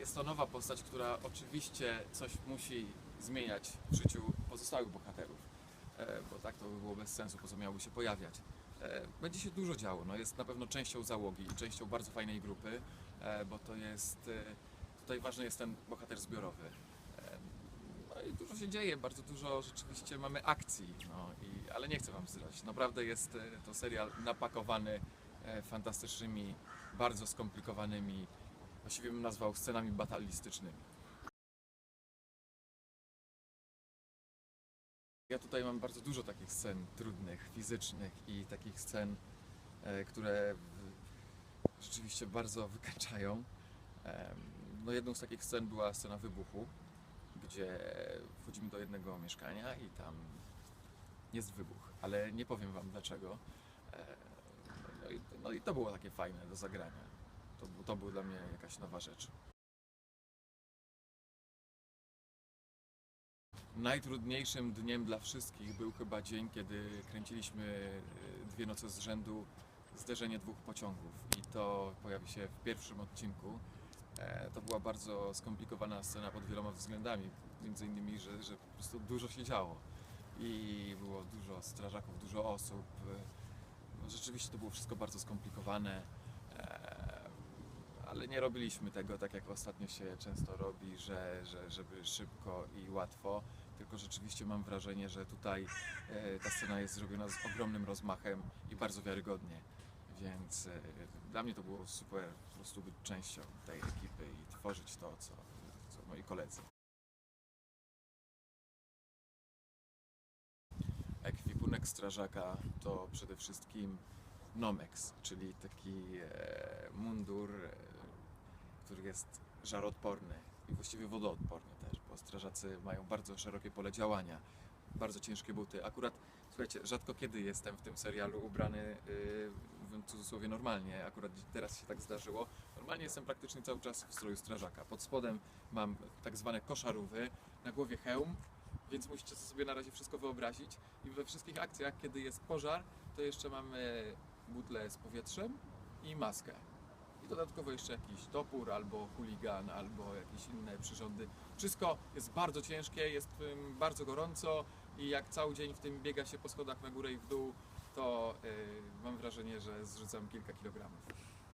jest to nowa postać, która oczywiście coś musi zmieniać w życiu pozostałych bohaterów, e, bo tak to by było bez sensu, po co miałby się pojawiać. E, Będzie się dużo działo, no jest na pewno częścią załogi i częścią bardzo fajnej grupy, e, bo to jest, tutaj ważny jest ten bohater zbiorowy. No i dużo się dzieje, bardzo dużo rzeczywiście mamy akcji, no i, ale nie chcę Wam zdradzić. Naprawdę jest to serial napakowany fantastycznymi, bardzo skomplikowanymi, właściwie bym nazwał scenami batalistycznymi. Ja tutaj mam bardzo dużo takich scen trudnych, fizycznych i takich scen, e, które rzeczywiście bardzo wykańczają. No jedną z takich scen była scena wybuchu, gdzie wchodzimy do jednego mieszkania i tam jest wybuch, ale nie powiem Wam dlaczego. E, No i, no i to było takie fajne do zagrania. To, to był dla mnie jakaś nowa rzecz. Najtrudniejszym dniem dla wszystkich był chyba dzień, kiedy kręciliśmy e, dwie noce z rzędu zderzenie dwóch pociągów i to pojawi się w pierwszym odcinku. E, To była bardzo skomplikowana scena pod wieloma względami, między innymi, że, że po prostu dużo się działo i było dużo strażaków, dużo osób. E, No, rzeczywiście to było wszystko bardzo skomplikowane, ale nie robiliśmy tego tak jak ostatnio się często robi, że, że, żeby szybko i łatwo, tylko rzeczywiście mam wrażenie, że tutaj e, ta scena jest zrobiona z ogromnym rozmachem i bardzo wiarygodnie. Więc e, dla mnie to było super po prostu być częścią tej ekipy i tworzyć to, co, co moi koledzy. Ekwipunek strażaka to przede wszystkim Nomex, czyli taki e, mundur, e, który jest żaroodporny i właściwie wodoodporny też, bo strażacy mają bardzo szerokie pole działania, bardzo ciężkie buty. Akurat, słuchajcie, rzadko kiedy jestem w tym serialu ubrany, mówiąc w cudzysłowie, normalnie. Akurat teraz się tak zdarzyło. Normalnie jestem praktycznie cały czas w stroju strażaka. Pod spodem mam tak zwane koszarówy, na głowie hełm, więc musicie sobie na razie wszystko wyobrazić. I we wszystkich akcjach, kiedy jest pożar, to jeszcze mamy butlę z powietrzem i maskę. I dodatkowo jeszcze jakiś topór, albo chuligan, albo jakieś inne przyrządy. Wszystko jest bardzo ciężkie, jest bardzo gorąco i jak cały dzień w tym biega się po schodach na górę i w dół, to yy, mam wrażenie, że zrzucam kilka kilogramów.